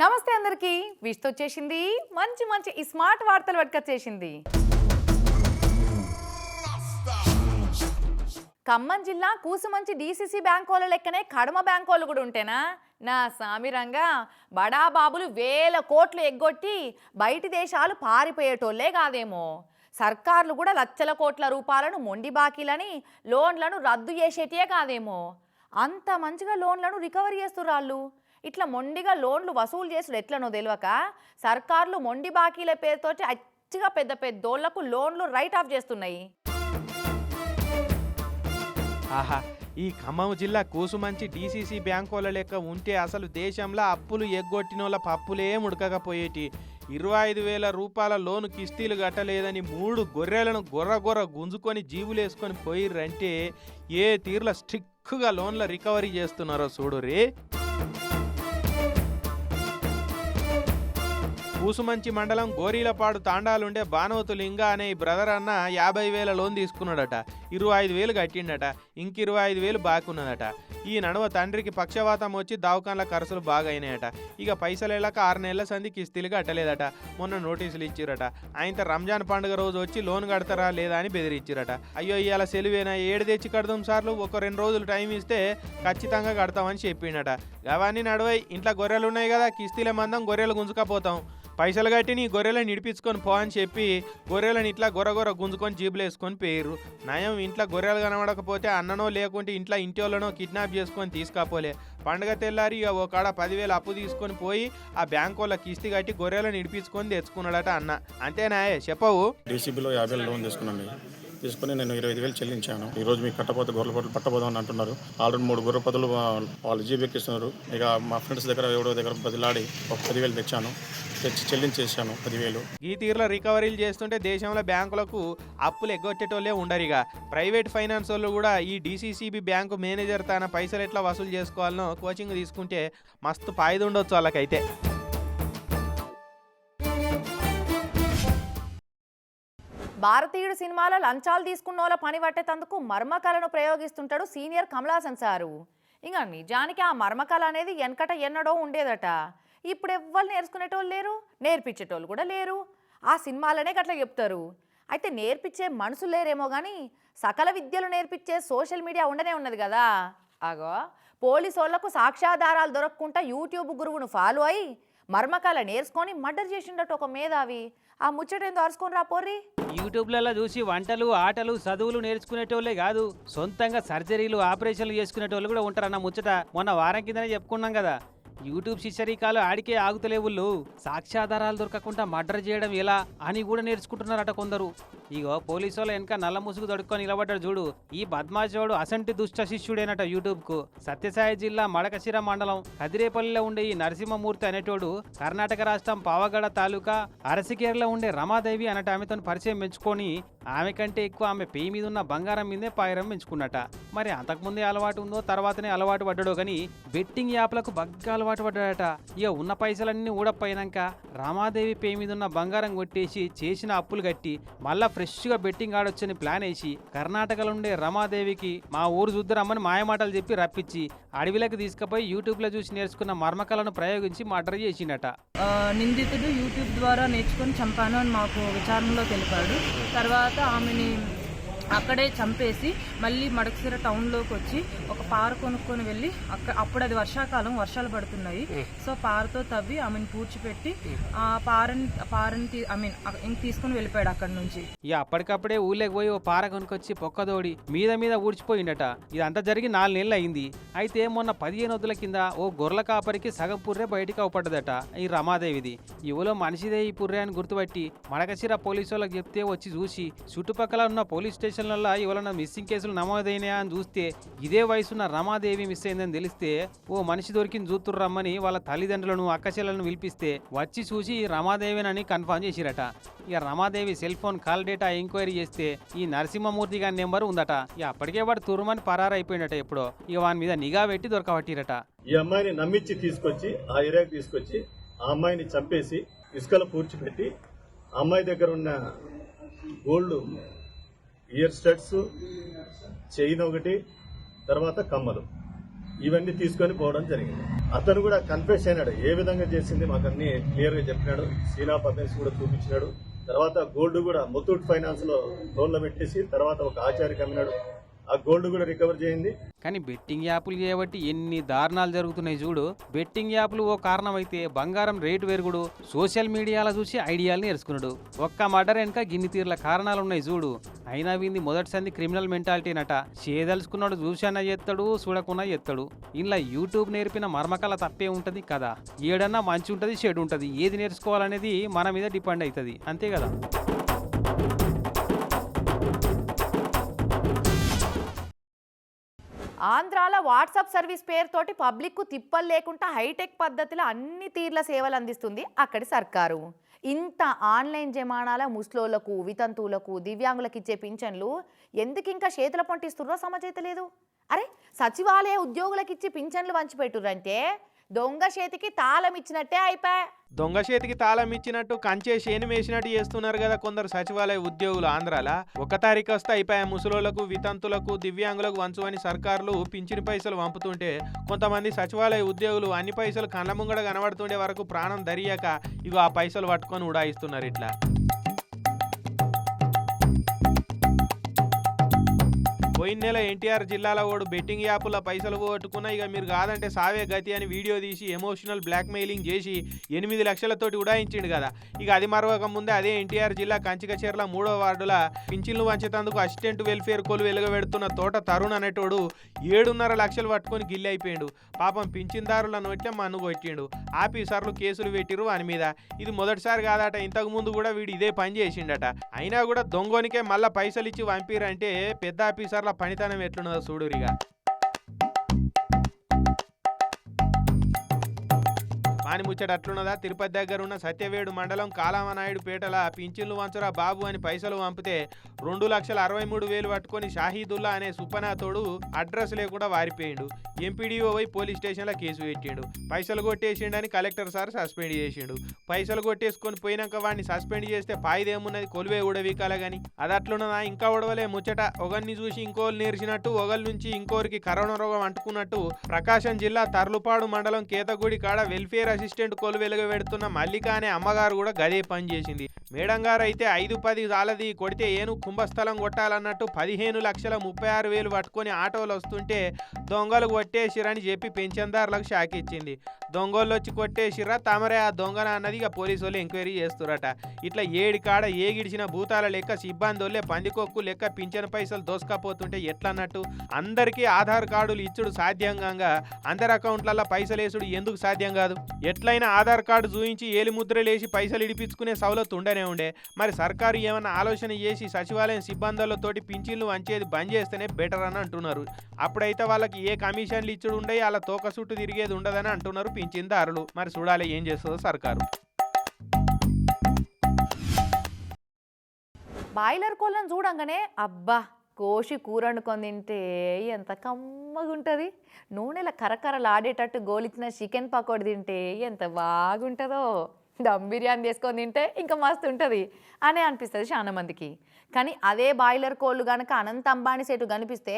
నమస్తే అందరికి. విష్తో వచ్చేసింది. మంచి మంచి ఈ స్మార్ట్ వార్తలు పట్టుకొచ్చేసింది ఖమ్మం జిల్లా కూసుమంచి డీసీసీ బ్యాంక్ వాళ్ళ లెక్కనే కడమ బ్యాంక్ వాళ్ళు కూడా ఉంటేనా? నా సామిరంగా బడా బాబులు వేల కోట్లు ఎగ్గొట్టి బయటి దేశాలు పారిపోయేటోళ్ళే కాదేమో. సర్కార్లు కూడా లక్షల కోట్ల రూపాయలను మొండి బాకీలని లోన్లను రద్దు చేసేటియే కాదేమో. అంత మంచిగా లోన్లను రికవరీ చేస్తున్నారు ఇట్లా మొండిగా లోన్లు వసూలు చేసుడు ఎట్లనో తెలియక సర్కార్లు మొండి బాకీల పేరుతో అచ్చిగా పెద్ద పెద్దోళ్ళకు లోన్లు రైట్ ఆఫ్ చేస్తున్నాయి. ఆహా ఈ ఖమ్మం జిల్లా కూసుమంచి డీసీసీ బ్యాంకుల లెక్క ఉంటే అసలు దేశంలో అప్పులు ఎగ్గొట్టినోళ్ళ పప్పులే ముడకకపోయేటి. ఇరవై ఐదు వేల రూపాయల లోను కిస్తీలు కట్టలేదని మూడు గొర్రెలను గొర్ర గొర్ర గుంజుకొని జీవులేసుకొని పోయిర్రంటే ఏ తీర్ల స్ట్రిక్గా లోన్ల రికవరీ చేస్తున్నారో చూడు రే కూసుమంచి మండలం గోరీలపాడు తాండాలుండే బానవతు లింగ అనే ఈ బ్రదర్ అన్న యాభై వేల లోన్ తీసుకున్నాడట. ఇరవై ఐదు వేలు కట్టిండట. ఇంక ఇరవై ఐదు వేలు బాకున్నదట ఈ నడవ తండ్రికి పక్షవాతం వచ్చి దవాఖాన్ల ఖర్చులు బాగా అయినాయట ఇక పైసలు వెళ్ళక ఆరు నెలల సంధి కిస్తీలు కట్టలేదట. మొన్న నోటీసులు ఇచ్చిరట. ఆయన రంజాన్ పండుగ రోజు వచ్చి లోన్ కడతారా లేదా అని బెదిరించిరట. అయ్యో ఇవాళ సెలివేనా? ఏడు తెచ్చి కడదాం సార్లు. ఒక రెండు రోజులు టైం ఇస్తే ఖచ్చితంగా కడతామని చెప్పిండట. అవన్నీ నడువై ఇంట్లో గొర్రెలు ఉన్నాయి కదా కిస్తీల మందం గొర్రెలు గుంజుకపోతాం. పైసలు కట్టి నీ గొర్రెలను నిడిపించుకొని పో అని చెప్పి గొర్రెలను ఇట్లా గొర్రగొర్ర గుంజుకొని జీబులు వేసుకొని పేరు నయం ఇంట్లో గొర్రెలు కనబడకపోతే అన్ననో లేకుంటే ఇంట్లో ఇంటి వాళ్ళనో కిడ్నాప్ చేసుకొని తీసుకపోలే. పండగ తెల్లారి ఇక ఒక కాడ పదివేలు అప్పు తీసుకొని పోయి ఆ బ్యాంకు వాళ్ళ కిస్తీ కట్టి గొర్రెలను నిడిపించుకొని తెచ్చుకున్నాడట అన్న. అంతేనాయే చెప్పవు. డీసీబీలో యాభై లోన్ తీసుకున్నాను తీసుకుని నేను ఇరవై ఐదు వేలు చెల్లించాను. ఈ రోజు మీకు కట్టపోతే గొర్రెల పట్టులు పట్టబోదాం అని అంటున్నారు. ఆల్రెడీ మూడు గొర్రె పదులు వాళ్ళు జీబెక్కిస్తున్నారు ఇక మా ఫ్రెండ్స్ దగ్గర ఎవడో దగ్గర బదిలాడి ఒక పదివేలు తెచ్చాను. తెచ్చి చెల్లించేసాను పదివేలు. ఈ తీరులో రికవరీలు చేస్తుంటే దేశంలో బ్యాంకులకు అప్పులు ఎగ్గొట్టేటోళ్ళే ఉండరిగా ప్రైవేట్ ఫైనాన్స్ వాళ్ళు కూడా ఈ డీసీసీబీ బ్యాంకు మేనేజర్ తన పైసలు ఎట్లా వసూలు చేసుకోవాలనో కోచింగ్ తీసుకుంటే మస్తు ఫాయిదా ఉండొచ్చు వాళ్ళకైతే. భారతీయుడు సినిమాలో లంచాలు తీసుకున్న వాళ్ళ పని పట్టేటందుకు మర్మకళను ప్రయోగిస్తుంటాడు సీనియర్ కమలాసన్ సారు. ఇంకా నిజానికి ఆ మర్మకళ అనేది వెనకట ఎన్నడో ఉండేదట. ఇప్పుడు ఎవ్వరు నేర్చుకునేటోళ్ళు లేరు? నేర్పించేటోళ్ళు కూడా లేరు. ఆ సినిమాలనే గట్లా చెప్తారు. అయితే నేర్పించే మనసులు లేరేమో కానీ సకల విద్యలు నేర్పించే సోషల్ మీడియా ఉండనే ఉన్నది కదా. అగో పోలీసు సాక్ష్యాధారాలు దొరకకుండా యూట్యూబ్ గురువును ఫాలో అయి మర్మకాల నేర్చుకొని మర్డర్ చేసిండట ఒక మేధావి. ఆ ముచ్చటేందో అరుచుకొని రా పోర్రి. యూట్యూబ్లలో చూసి వంటలు ఆటలు చదువులు నేర్చుకునేటోళ్ళే కాదు సొంతంగా సర్జరీలు ఆపరేషన్లు చేసుకునేటోళ్ళు కూడా ఉంటారన్న ముచ్చట మొన్న వారం కిందనే చెప్పుకున్నాం కదా. యూట్యూబ్ శిష్యరికాలు ఆడికే ఆగుతలేవుళ్ళు సాక్ష్యాధారాలు దొరకకుండా మర్డర్ చేయడం ఎలా అని కూడా నేర్చుకుంటున్నారట కొందరు. ఇగో పోలీసు వాళ్ళ వెనక నల్ల ముసుగు దొడుక్కొని నిలబడ్డాడు చూడు. ఈ బద్మాజోడు అసంటి దుష్ట శిష్యుడేనట యూట్యూబ్కు సత్యసాయి జిల్లా మడకశిర మండలం కదిరేపల్లిలో ఉండే ఈ నరసింహమూర్తి అనేటోడు కర్ణాటక రాష్ట్రం పావగడ తాలూకా అరసికేరలో ఉండే రమాదేవి అనట ఆమెతో పరిచయం పెంచుకొని ఆమె కంటే ఎక్కువ ఆమె పేయి మీద ఉన్న బంగారం మీదే పాయరం పెంచుకున్నట మరి అంతకుముందే అలవాటు ఉందో తర్వాతనే అలవాటు పడ్డాడో కానీ బెట్టింగ్ యాప్లకు బగ్గా అలవాటు పడ్డాడట. ఇక ఉన్న పైసలన్నీ ఊడపోయినాక రామాదేవి పేయి మీద ఉన్న బంగారం కొట్టేసి చేసిన అప్పులు కట్టి మళ్ళా ఫ్రెష్గా బెట్టింగ్ ఆడొచ్చని ప్లాన్ వేసి కర్ణాటకలో ఉండే రమాదేవికి మా ఊరు చూద్దరమ్మని మాయమాటలు చెప్పి రప్పించి అడవిలోకి తీసుకుపోయి యూట్యూబ్లో చూసి నేర్చుకున్న మర్మకలను ప్రయోగించి మర్డర్ చేసిండట. నిందితుడు యూట్యూబ్ ద్వారా నేర్చుకుని చంపాను అని మాకు విచారణలో తెలిపాడు. తర్వాత ఆమెని అక్కడే చంపేసి మళ్ళీ మడకసిర టౌన్లోకి వచ్చి ఒక పార కొనుక్కొని వెళ్ళి అక్కడ అప్పుడు అది వర్షాకాలం వర్షాలు పడుతున్నాయి. సో పారతో తవ్వి ఆమెను పూడ్చిపెట్టి ఆ పారని పారని ఐ మీన్ ఇంక తీసుకొని వెళ్ళిపోయాడు అక్కడ నుంచి. ఇక అప్పటికప్పుడే ఊళ్ళోకి పోయి ఓ పార కొనుకొచ్చి పొక్కదోడి మీద మీద ఊడ్చిపోయిండట. ఇదంతా జరిగి నాలుగు నెలలు అయింది. అయితే మొన్న పదిహేను వద్దుల కింద ఓ గొర్రెల కాపరికి సగం పుర్రె బయటికి అవపడ్డదట ఈ రమాదేవిది. ఇవలో మనిషిదే ఈ పుర్రె అని గుర్తుపట్టి మడకశిర పోలీసు వాళ్ళకి చెప్తే వచ్చి చూసి చుట్టుపక్కల ఉన్న పోలీస్ స్టేషన్లలో ఇవలన మిస్సింగ్ కేసులు నమోదైనాయా అని చూస్తే ఇదే వయసున్న రమాదేవి మిస్ అయిందని తెలిస్తే ఓ మనిషి దొరికింది చూతురు రమ్మని వాళ్ళ తల్లిదండ్రులను అక్కచెల్లను పిలిపిస్తే వచ్చి చూసి ఈ రమాదేవినని కన్ఫర్మ్ చేసిరట. ఇక Ramadevi cell phone call data enquiry చేస్తే ఈ నరసింహమూర్తి గారి నెంబర్ ఉందట. ఇక అప్పటికే వాడు తురుమని పరారైపోయినట ఎప్పుడో. ఇక వాని మీద నిఘా పెట్టి దొరకబట్టిరట. ఈ అమ్మాయిని నమ్మించి తీసుకొచ్చి ఆ ఏరియాకి తీసుకొచ్చి ఆ అమ్మాయిని చంపేసి ఇసుకలో పూడ్చిపెట్టి అమ్మాయి దగ్గర ఉన్న గోల్డ్ ఇయర్ స్టడ్స్ చైన్ ఒకటి తర్వాత కమ్మలు. ఇవన్నీ తీసుకొని పోవడం జరిగింది. అతను కూడా కన్ఫెస్ అయినాడు. ఏ విధంగా చేసింది మాకు అన్ని క్లియర్గా చెప్పినాడు. సీనా పర్సన్స్ కూడా చూపించినాడు. తర్వాత గోల్డ్ కూడా ముతూట్ ఫైనాన్స్లో లోన్లు పెట్టేసి తర్వాత ఒక ఆచార్య కమ్మినాడు. ఆ గోల్డ్ కూడా రికవర్ చేయింది కానీ బెట్టింగ్ యాప్లు చేయబట్టి ఎన్ని దారుణాలు జరుగుతున్నాయి చూడు. బెట్టింగ్ యాప్లు ఓ కారణమైతే బంగారం రేటు పెరుగుడు. సోషల్ మీడియాలో చూసి ఐడియాలు నేర్చుకున్నాడు ఒక్క మర్డర్ వెనక గిన్ని తీర్ల కారణాలు ఉన్నాయి చూడు. అయినా వీంది మొదటి సంది క్రిమినల్ మెంటాలిటీనట. చేయదలుచుకున్నాడు చూశానా ఎత్తాడు చూడకున్నా ఎత్తాడు. ఇలా యూట్యూబ్ నేర్పిన మర్మకల తప్పే ఉంటుంది కదా. ఏడన్నా మంచి ఉంటుంది చెడు ఉంటుంది. ఏది నేర్చుకోవాలనేది మన మీద డిపెండ్ అవుతుంది అంతే కదా? ఆంధ్రాలో వాట్సాప్ సర్వీస్ పేరుతోటి పబ్లిక్కు తిప్పలు లేకుండా హైటెక్ పద్ధతిలో అన్ని తీర్ల సేవలు అందిస్తుంది అక్కడి సర్కారు. ఇంత ఆన్లైన్ జమానాల ముస్లోలకు వితంతువులకు దివ్యాంగులకు ఇచ్చే పింఛన్లు ఎందుకు ఇంకా చేతుల సమచేత లేదు. అరే సచివాలయ ఉద్యోగులకు ఇచ్చి పింఛన్లు వంచిపెట్టురంటే దొంగ చేతికి తాళం ఇచ్చినట్టే అయిపోయా. దొంగ చేతికి తాళం ఇచ్చినట్టు కంచే శేను వేసినట్టు చేస్తున్నారు కదా కొందరు సచివాలయ ఉద్యోగులు ఆంధ్రాల. ఒక తారీఖు వస్తే అయిపోయా ముసలోళ్ళకు వితంతులకు దివ్యాంగులకు వంచువని సర్కారులు పింఛని పైసలు పంపుతుంటే కొంతమంది సచివాలయ ఉద్యోగులు అన్ని పైసలు కళ్ళ ముంగడ కనబడుతుండే వరకు ప్రాణం దరియాక ఇగో ఆ పైసలు పట్టుకొని ఉడాయిస్తున్నారు ఇట్లా. పోయిన నెల ఎన్టీఆర్ జిల్లాలో ఓడు బెట్టింగ్ యాప్ల పైసలు పోగొట్టుకున్నా ఇక మీరు కాదంటే సావే గతి అని వీడియో తీసి ఎమోషనల్ బ్లాక్మెయిలింగ్ చేసి ఎనిమిది లక్షలతోటి ఉడాయించిండు కదా. ఇక అది మరొక ముందే అదే ఎన్టీఆర్ జిల్లా కంచికచేర్ల మూడో వార్డుల పింఛన్లు వంచేతందుకు అసిస్టెంట్ వెల్ఫేర్ కోలు వెలుగబెడుతున్న తోట తరుణ్ అనేటోడు ఏడున్నర లక్షలు పట్టుకొని గిల్లి అయిపోయిండు. పాపం పింఛన్దారుల నోట్ల మన్ను కొట్టిండు. ఆఫీసర్లు కేసులు పెట్టిరు అని మీద. ఇది మొదటిసారి కాదట ఇంతకు ముందు కూడా వీడు ఇదే పని చేసిండట. అయినా కూడా దొంగోనికే మళ్ళా పైసలు ఇచ్చి పంపిరంటే పెద్ద ఆఫీసర్ పనితనం ఎట్లున్నదో చూడురిగా. వాని ముచ్చట అట్లున్నదా? తిరుపతి దగ్గర ఉన్న సత్యవేడు మండలం కాలామనాయుడు పేటల పింఛన్లు వంచరా బాబు అని పైసలు పంపితే రెండు లక్షల అరవై మూడు వేలు పట్టుకొని షాహీదుల్లా అనే సుప్పనాథోడు అడ్రస్ లేకుండా వారిపోయిండు. ఎంపీడీఓ పోయి పోలీస్ స్టేషన్లో కేసు పెట్టిండు. పైసలు కొట్టేసిండని కలెక్టర్ సార్ సస్పెండ్ చేసిండు. పైసలు కొట్టేసుకొని పోయినాక వాడిని సస్పెండ్ చేస్తే పాయిదేమున్నది కొలువే ఉడవీకాలే గాని? అది అట్లున్నదా? ఇంకా ఉడవలే ముచ్చట. ఒకరిని చూసి ఇంకోళ్ళు నేర్చినట్టు ఒకరి నుంచి ఇంకోరికి కరోనా రోగం అంటుకున్నట్టు ప్రకాశం జిల్లా తర్లుపాడు మండలం కేతగూడి కాడ వెల్ఫేర్ అసిస్టెంట్ కొలు వెలుగబెడుతున్న మల్లిక అనే అమ్మగారు కూడా గదే పని చేసింది. మేడం గారు అయితే ఐదు పది జాలది కొడితే ఏను కుంభస్థలం కొట్టాలన్నట్టు పదిహేను లక్షల ముప్పై ఆరు వేలు పట్టుకొని ఆటోలు వస్తుంటే దొంగలు కొట్టేసిరని చెప్పి పెంచందారులకు షాక్ ఇచ్చింది. దొంగలు వచ్చి కొట్టేసిరా తమరే ఆ దొంగన అన్నది ఇక పోలీసు వాళ్ళు ఎంక్వైరీ చేస్తురట ఇట్లా ఏడి కాడ ఏ గిడిచిన భూతాల లెక్క సిబ్బంది పందికొక్కు లెక్క పింఛన్ పైసలు దోసుకపోతుంటే ఎట్లన్నట్టు? అందరికీ ఆధార్ కార్డులు ఇచ్చుడు సాధ్యంగా అందరి అకౌంట్లలో పైసలు వేసుడు ఎందుకు సాధ్యం కాదు? ఎట్లయినా ఆధార్ కార్డు చూయించి ఏలిముద్రలేసి పైసలు ఇడిపించుకునే సౌలత్ ఉండనే ఉండే. మరి సర్కారు ఏమన్నా ఆలోచన చేసి సచివాలయం సిబ్బందులతోటి పింఛన్లు వంచేది బంద్ చేస్తేనే బెటర్ అని అంటున్నారు. అప్పుడైతే వాళ్ళకి ఏ కమిషన్లు ఇచ్చుడు ఉండే అలా తోక చుట్టూ తిరిగేది ఉండదని అంటున్నారు పింఛన్దారులు మరి చూడాలి ఏం చేస్తుందో సర్కారు. బాయిలర్ కోళ్ళను చూడంగానే అబ్బా కోసి కూర వండుకొని తింటే ఎంత కమ్మగుంటుంది. నూనెల కరకరలాడేటట్టు గోలిచ్చిన చికెన్ పకోడీ తింటే ఎంత బాగుంటుందో. దమ్ బిర్యానీ చేసుకొని తింటే ఇంకా మస్తు ఉంటుంది అనే అనిపిస్తుంది చాలా మందికి. కానీ అదే బాయిలర్ కోళ్ళు కనుక అనంత అంబానీ సెటు కనిపిస్తే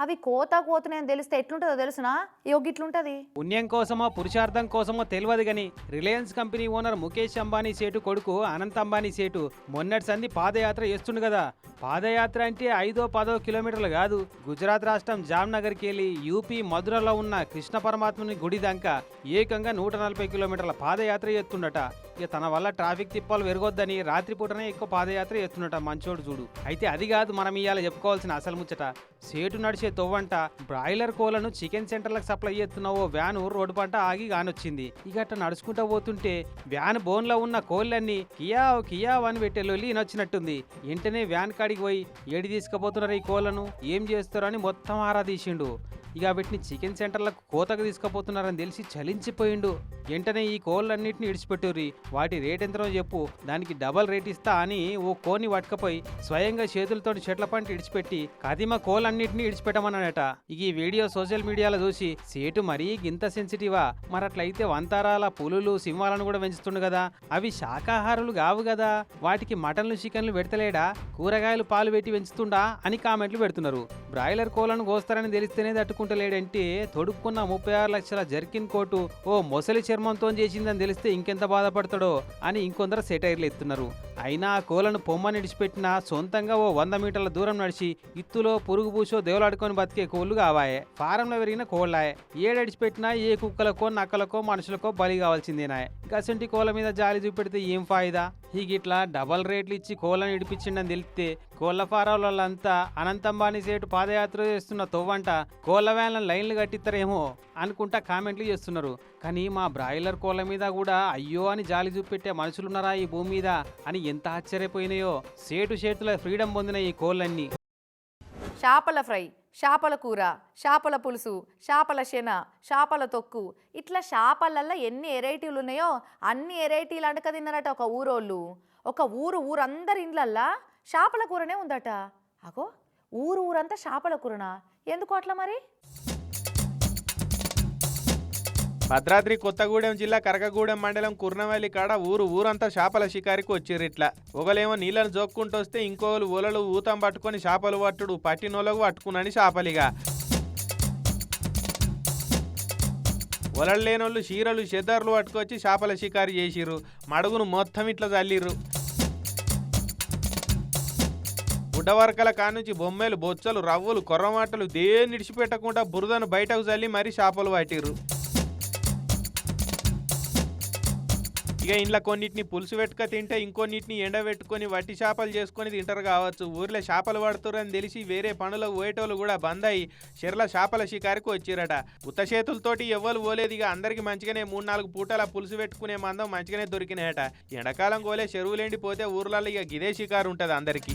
అవి కోత కోతనే తెలిస్తే ఎట్లుంటుందో తెలుసునా? యోగి ఇట్లుంటది పుణ్యం కోసమో పురుషార్థం కోసమో తెలియదు గని Reliance company owner Mukesh Ambani సేటు కొడుకు అనంత్ అంబానీ సేటు మొన్నటి సంధి పాదయాత్ర చేస్తుండు కదా పాదయాత్ర అంటే ఐదో పదో కిలోమీటర్లు కాదు గుజరాత్ రాష్ట్రం జామ్నగర్కి వెళ్ళి యూపీ మధురలో ఉన్న కృష్ణ పరమాత్మని గుడి దాకా ఏకంగా నూట నలభై కిలోమీటర్ల పాదయాత్ర చేస్తుండట. ఇక తన వల్ల ట్రాఫిక్ తిప్పాలు పెరగొద్దని రాత్రిపూటనే ఎక్కువ పాదయాత్ర చేస్తుండట మంచోడు చూడు. అయితే అది కాదు మనం ఇవాళ చెప్పుకోవాల్సిన అసలు ముచ్చట. సేటు నడిచే తొవ్వంట బ్రాయిలర్ కోలను చికెన్ సెంటర్లకు సప్లై చేస్తున్న ఓ వ్యాను రోడ్డు పంట ఆగి గానొచ్చింది. ఇక అట్ట నడుచుకుంటా పోతుంటే వ్యాన్ బోన్లో ఉన్న కోళ్ళన్నీ కియా కియావ్ అని పెట్టే లొల్లి ఈయనొచ్చినట్టుంది. వెంటనే వ్యాన్ కాడికి పోయి ఏడి తీసుకుపోతున్నారు ఈ కోళ్ళను ఏం చేస్తారో అని మొత్తం ఆరా తీసిండు. ఇక వీటిని చికెన్ సెంటర్లకు కోతకు తీసుకుపోతున్నారని తెలిసి చలించిపోయిండు. వెంటనే ఈ కోళ్ళన్నింటిని ఇడిచిపెట్టుర్రి వాటి రేట్ ఎంతనో చెప్పు. దానికి డబల్ రేట్ ఇస్తా అని ఓ కోని పట్టుకపోయి స్వయంగా చేతులతో చెట్ల పంట ఇడిచిపెట్టి కదిమ కోళ్ళన్నింటినీ ఇడిచిపెట్టమన్నాడట ఇక ఈ వీడియో సోషల్ మీడియాలో చూసి సేటు మరీ గింత సెన్సిటివా? మరి అట్లయితే వంతారాల పులులు సింహాలను కూడా పెంచుతుండు కదా. అవి శాకాహారులు కావు కదా. వాటికి మటన్లు చికెన్లు పెడతలేడా? కూరగాయలు పాలు పెట్టి పెంచుతుండా? అని కామెంట్లు పెడుతున్నారు. బ్రాయిలర్ కోళ్ళను కోస్తారని తెలిస్తేనే తట్టుకుంటలేడంటే తొడుక్కున్న ముప్పై ఆరు లక్షల జర్కిన్ కోటు ఓ మొసలి చర్మంతో చేసిందని తెలిస్తే ఇంకెంత బాధపడతాడో అని ఇంకొందరు సెటైర్లు ఎత్తున్నారు. అయినా ఆ పొమ్మని ఇడిచిపెట్టినా సొంతంగా ఓ వంద మీటర్ల దూరం నడిచి ఇత్తులో పురుగు పూసో దేవులాడుకొని బతికే కోళ్ళు కావాయే. ఫారంలో పెరిగిన కోళ్ళాయే. ఏడడిచిపెట్టినా ఏ కుక్కలకో నక్కలకో మనుషులకో బలి కావాల్సిందేనాయే. గసంటి కోళ్ళ మీద జాలి చూపెడితే ఏం ఫాయిదా? ఇట్లా డబల్ రేట్లు ఇచ్చి కోళ్ళని ఇడిపించిండని తెలిస్తే కోళ్ళ ఫారాలంతా వాళ్ళంతా అనంతంబాని సేటు పాదయాత్ర చేస్తున్న తొవ్వంట కోళ్ళ వ్యాన్లను లైన్లు కట్టిస్తారేమో అనుకుంటా కామెంట్లు చేస్తున్నారు. కానీ మా బ్రాయిలర్ కోళ్ళ మీద కూడా అయ్యో అని జాలి చూపెట్టే మనుషులున్నారా ఈ భూమి మీద అని ఎంత ఆశ్చర్యపోయినాయో. సేటు చేతుల ఫ్రీడమ్ పొందిన ఈ కోళ్ళన్నీ. చేపల ఫ్రై చేపల కూర చేపల పులుసు చేపల శన చేపల తొక్కు. ఇట్లా చేపలల్లో ఎన్ని వెరైటీలు ఉన్నాయో అన్ని వెరైటీలు అడక తిన్నారట ఒక ఊరోళ్ళు. ఒక ఊరు ఊరందరి ఇండ్లల్లా చేపల కూరనే ఉందట. అగో ఊరు ఊరంతా చేపల కూరనా? ఎందుకు అట్లా మరి? భద్రాద్రి కొత్తగూడెం జిల్లా కరకగూడెం మండలం కుర్నవల్లి కాడ ఊరు ఊరంతా చేపల షికారికి వచ్చిర్రు ఇట్లా. ఒకలేమో నీళ్ళని జోక్కుంటొస్తే ఇంకోలు ఒలలు ఊతం పట్టుకొని చేపలు పట్టుడు పట్టినోళ్ళకు పట్టుకునని చేపలిగా. ఒలలు లేనోళ్ళు చీరలు చెదర్లు పట్టుకొచ్చి చేపల షికారు చేసిర్రు. మడుగును మొత్తం ఇట్లా చల్లిర్రు గుడ్డవరకల కానుంచి బొమ్మలు బొచ్చలు రవ్వలు కొర్రమాటలు దేన్ని విడిచిపెట్టకుండా బురదను బయటకు చల్లి మరీ చేపలు పట్టిర్రు. ఇక ఇంట్లో కొన్నిటిని పులుసు పెట్టుక తింటే ఇంకొన్నిటిని ఎండబెట్టుకొని వట్టి చేపలు చేసుకొని తింటారు కావచ్చు. ఊర్లో చేపలు పడుతురని తెలిసి వేరే పనులకు పోయేటోళ్ళు కూడా బంద్ అయ్యి చెర్ల చేపల షికారికి వచ్చిరట. ఉత్త చేతులతోటి ఎవ్వరు పోలేదు. ఇక అందరికి మంచిగానే మూడు నాలుగు పూటల పులుసు పెట్టుకునే మందం మంచిగానే దొరికినాయట. ఎండాకాలం కోలే చెరువులేండి పోతే ఊర్లలో ఇక గిదే షికారు ఉంటుంది అందరికీ.